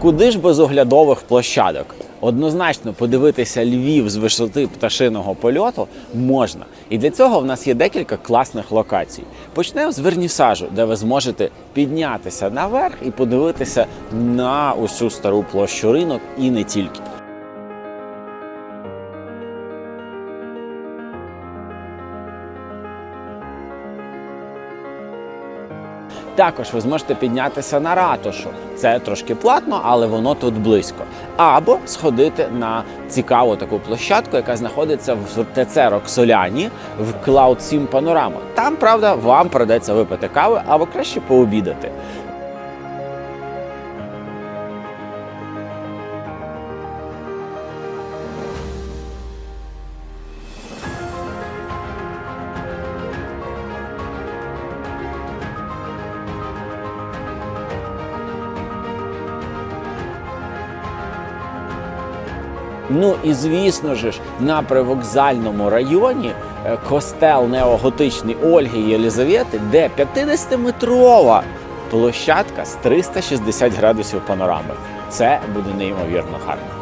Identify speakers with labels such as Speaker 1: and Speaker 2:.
Speaker 1: Куди ж без оглядових площадок? Однозначно подивитися Львів з висоти пташиного польоту можна. І для цього в нас є декілька класних локацій. Почнемо з вернісажу, де ви зможете піднятися наверх і подивитися на усю стару площу ринок і не тільки. Також ви зможете піднятися на ратушу. Це трошки платно, але воно тут близько. Або сходити на цікаву таку площадку, яка знаходиться в ТЦ Роксоляні в Cloud 7 Panorama. Там, правда, вам придеться випити кави або краще пообідати. Ну і звісно ж, на привокзальному районі е, костел неоготичний Ольги Єлізавети, де 50-метрова площадка з 360 градусів панорами. Це буде неймовірно гарно.